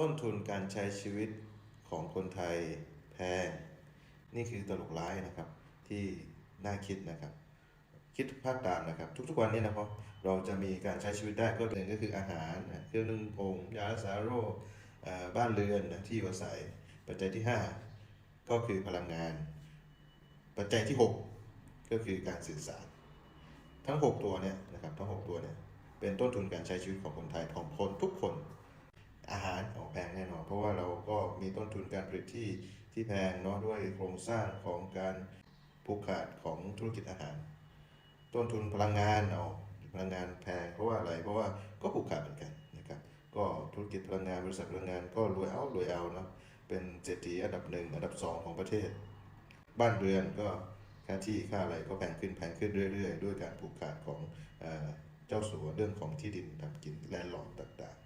ต้นทุนการใช้ชีวิตของคนไทยแพง นี่คือตลกร้ายนะครับที่น่าคิดนะครับ คิดภาพตามนะครับ ทุกๆวันนี้นะครับเราจะมีการใช้ชีวิตได้ก็หนึ่งก็คืออาหารเครื่องนึ่งองยารักษาโรคบ้านเรือนที่อยู่อาศัยปัจจัยที่ 5 ก็คือพลังงาน ปัจจัยที่ 6 ก็คือการสื่อสาร ทั้ง 6 ตัวเนี่ยนะครับทั้ง 6 ตัวเนี่ยเป็นต้นทุนการใช้ชีวิตของคนไทยของคนทุกคนอาหาร เพราะว่าเราก็มีต้นทุนการผลิตที่ที่แพงเนาะด้วยโครงสร้างของการผูกขาดของธุรกิจอาหาร ต้นทุนพลังงานเอาพลังงานแพงเพราะว่าอะไรเพราะว่าก็ผูกขาดเหมือนกันนะครับก็ธุรกิจพลังงานบริษัทพลังงานก็รวยเอารวยเอานะเป็นเศรษฐีอันดับหนึ่งอันดับสองของประเทศ บ้านเรือนก็ค่าที่ค่าอะไรก็แพงขึ้นแพงขึ้นเรื่อย ๆ ด้วยการผูกขาดของเอเจ้าสัวเรื่องของที่ดินทำกินแลนด์ลอดต่างๆ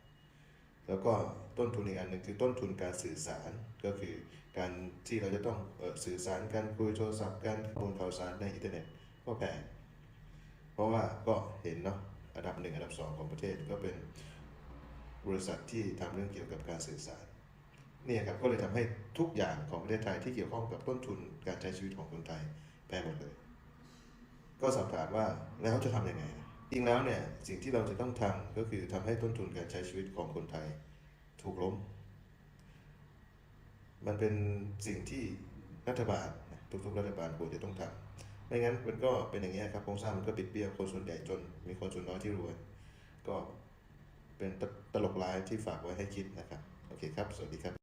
แล้วก็ต้นทุนอีกอันหนึ่งคือต้นทุนการสื่อสารก็คือการที่เราจะต้องสื่อสารกันคุยโทรศัพท์กันข้อมูลข่าวสารในอินเทอร์เน็ตก็แพงเพราะว่าก็เห็นเนาะอันดับหนึ่งอันดับสองของประเทศก็เป็นบริษัทที่ทำเรื่องเกี่ยวกับการสื่อสารเนี่ยครับก็เลยทำให้ทุกอย่างของประเทศไทยที่เกี่ยวข้องกับต้นทุนการใช้ชีวิตของคนไทยแพงหมดเลย ก็สอบถามว่าแล้วจะทำยังไง จริงแล้วเนี่ยสิ่งที่เราจะต้องทำก็คือทำให้ต้นทุนการใช้ชีวิตของคนไทยถูกล้ม มันเป็นสิ่งที่รัฐบาลทุกๆรัฐบาลควรจะต้องทำไม่งั้นมันก็เป็นอย่างนี้ครับโครงสร้างมันก็ปิดเบี้ยวคนส่วนใหญ่จน มีคนส่วนน้อยที่รวย ก็เป็นตตลกร้ายที่ฝากไว้ให้คิดนะครับ โอเคครับ สวัสดีครับ